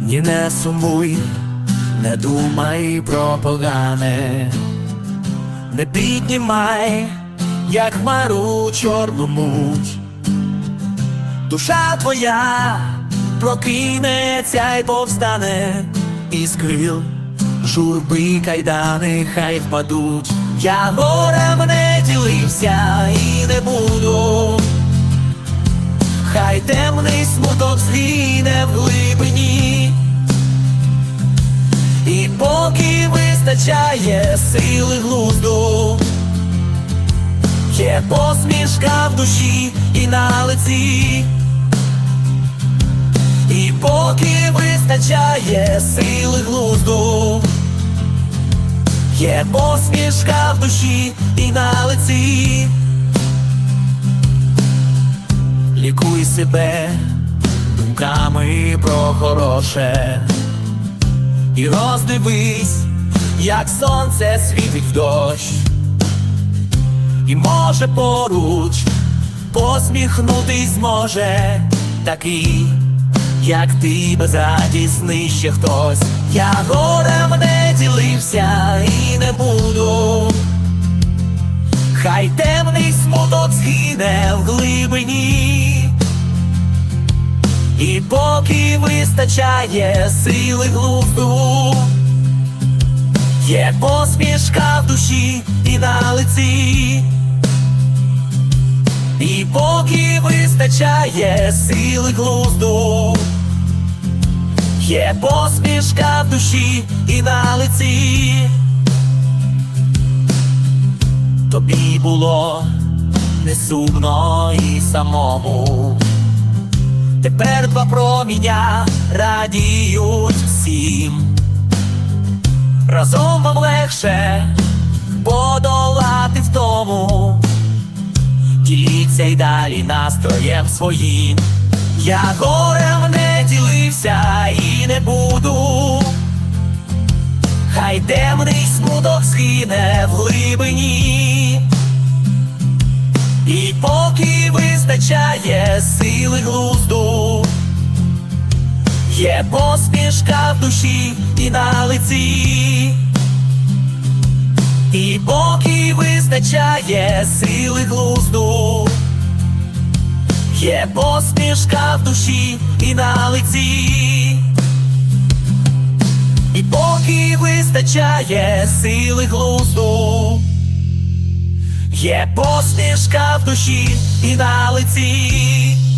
Ні не сумуй, не думай про погане, не піднімай, як хмару чорну муть. Душа твоя прокинеться й повстане, із крил журби кайдани хай впадуть. Я горем не ділився і не буду. Хай темний смуток згине в глибині, вистачає сили глузду, є посмішка в душі і на лиці, і поки вистачає сили глузду, є посмішка в душі і на лиці. Лікуй себе думками про хороше. І роздивись, як сонце світить в дощ, і може поруч посміхнутись зможе такий, як ти безрадісний ще хтось. Я горем не ділився і не буду. Хай темний смуток згине в глибині, і поки вистачає сили глузду, є посмішка в душі і на лиці, і поки вистачає сили глузду, є посмішка в душі і на лиці. Тобі було не сумно і самому. Тепер два проміння радіють всім. Разом вам легше подолати втому. Діліться й далі настроєм своїм. Я горем не ділився і не буду. Хай темний смуток згине в глибині, і поки вистачає сили глузду, є посмішка в душі і на лиці, і поки вистачає сили глузду, є посмішка в душі і на лиці. І поки вистачає сили глузду, є посмішка в душі і на лиці.